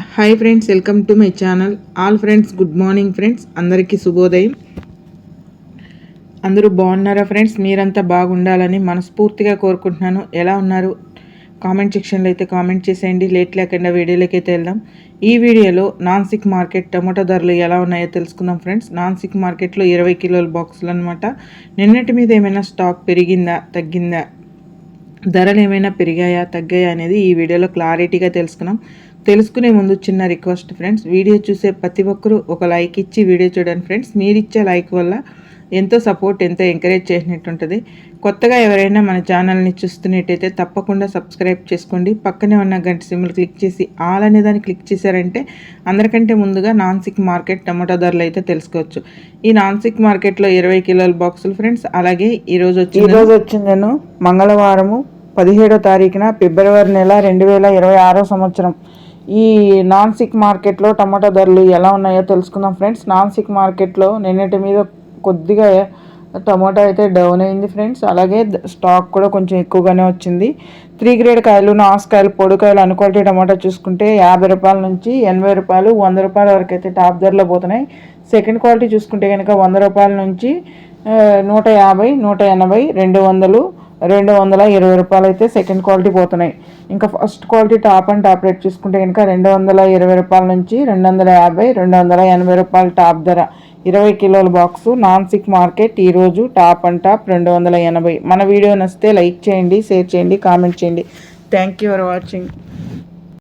Hi friends welcome to my channel all friends good morning friends అందరికీ శుభోదయం. అందరూ బాగున్నారా ఫ్రెండ్స్ మీరంతా బాగుండాలని మనస్ఫూర్తిగా కోరుకుంటున్నాను. ఎలా ఉన్నారు? కామెంట్ సెక్షన్లో అయితే కామెంట్ చేసేయండి. లేట్ లేకుండా వీడియోలోకి అయితే వెళ్దాం. ఈ వీడియోలో నాన్సిక్ మార్కెట్ టమాటో ధరలు ఎలా ఉన్నాయో తెలుసుకుందాం ఫ్రెండ్స్ నాన్సిక్ మార్కెట్లో ఇరవై కిలోల బాక్సులు అనమాట నిన్నటి మీద ఏమైనా స్టాక్ పెరిగిందా? తగ్గిందా? ధరలు ఏమైనా పెరిగాయా? తగ్గాయా అనేది ఈ వీడియోలో క్లారిటీగా తెలుసుకున్నాం. తెలుసుకునే ముందు చిన్న రిక్వెస్ట్ ఫ్రెండ్స్ వీడియో చూసే ప్రతి ఒక్కరూ ఒక లైక్ ఇచ్చి వీడియో చూడండి ఫ్రెండ్స్ మీరు ఇచ్చే లైక్ వల్ల ఎంతో సపోర్ట్ ఎంతో ఎంకరేజ్ చేసినట్టు ఉంటుంది కొత్తగా ఎవరైనా మన ఛానల్ని చూస్తున్నట్టయితే తప్పకుండా సబ్స్క్రైబ్ చేసుకోండి. పక్కనే ఉన్న గంట సిమ్లు క్లిక్ చేసి ఆల్ అనే దాన్ని క్లిక్ చేశారంటే అందరికంటే ముందుగా నాన్సిక్ మార్కెట్ టమాటో ధరలు అయితే తెలుసుకోవచ్చు. ఈ నాన్సిక్ మార్కెట్లో ఇరవై కిలోల బాక్సులు ఫ్రెండ్స్ అలాగే ఈరోజు వచ్చి ఈరోజు వచ్చిందను మంగళవారము పదిహేడో తారీఖున ఫిబ్రవరి నెల రెండు వేల ఇరవై ఆరో సంవత్సరం. ఈ నాన్ సిక్ మార్కెట్లో టమాటా ధరలు ఎలా ఉన్నాయో తెలుసుకుందాం ఫ్రెండ్స్. నాన్ సిక్ మార్కెట్లో నిన్నటి మీద కొద్దిగా టమాటా అయితే డౌన్ అయింది ఫ్రెండ్స్. అలాగే స్టాక్ కూడా కొంచెం ఎక్కువగానే వచ్చింది. త్రీ గ్రేడ్ కాయలు నాసుకాయలు పొడికాయలు అనుకోటి టమాటా చూసుకుంటే యాభై రూపాయల నుంచి ఎనభై రూపాయలు వంద రూపాయల వరకు అయితే టాప్ ధరలో పోతున్నాయి. సెకండ్ క్వాలిటీ చూసుకుంటే కనుక వంద రూపాయల నుంచి నూట యాభై నూట ఎనభై రెండు వందలు రెండు వందల ఇరవై రూపాయలు అయితే సెకండ్ క్వాలిటీ పోతున్నాయి. ఇంకా first quality top and top rate చూసుకుంటే కనుక రెండు వందల ఇరవై రూపాయల నుంచి రెండు వందల యాభై రెండు వందల ఎనభై రూపాయల టాప్ ధర. ఇరవై కిలోల బాక్సు నాన్ సిక్ మార్కెట్ ఈరోజు టాప్ అండ్ టాప్ రెండు వందల ఎనభై. మన వీడియో నచ్చితే లైక్ చేయండి షేర్ చేయండి కామెంట్ చేయండి. Thank you for watching